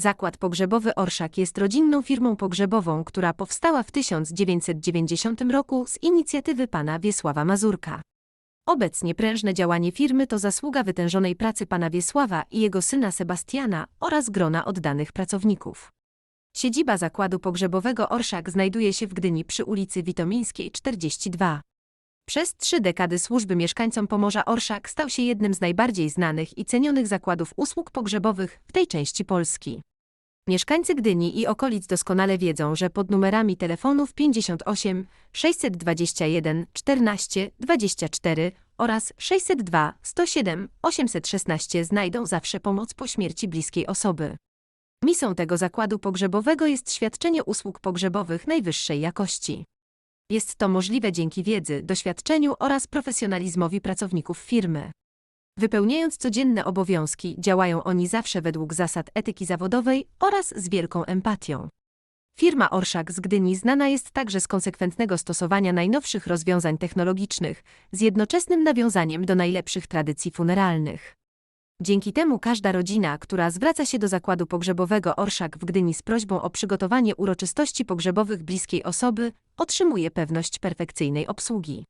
Zakład Pogrzebowy Orszak jest rodzinną firmą pogrzebową, która powstała w 1990 roku z inicjatywy pana Wiesława Mazurka. Obecnie prężne działanie firmy to zasługa wytężonej pracy pana Wiesława i jego syna Sebastiana oraz grona oddanych pracowników. Siedziba zakładu pogrzebowego Orszak znajduje się w Gdyni przy ulicy Witomińskiej 42. Przez trzy dekady służby mieszkańcom Pomorza Orszak stał się jednym z najbardziej znanych i cenionych zakładów usług pogrzebowych w tej części Polski. Mieszkańcy Gdyni i okolic doskonale wiedzą, że pod numerami telefonów 58 621 14 24 oraz 602 107 816 znajdą zawsze pomoc po śmierci bliskiej osoby. Misją tego zakładu pogrzebowego jest świadczenie usług pogrzebowych najwyższej jakości. Jest to możliwe dzięki wiedzy, doświadczeniu oraz profesjonalizmowi pracowników firmy. Wypełniając codzienne obowiązki, działają oni zawsze według zasad etyki zawodowej oraz z wielką empatią. Firma Orszak z Gdyni znana jest także z konsekwentnego stosowania najnowszych rozwiązań technologicznych, z jednoczesnym nawiązaniem do najlepszych tradycji funeralnych. Dzięki temu każda rodzina, która zwraca się do zakładu pogrzebowego Orszak w Gdyni z prośbą o przygotowanie uroczystości pogrzebowych bliskiej osoby, otrzymuje pewność perfekcyjnej obsługi.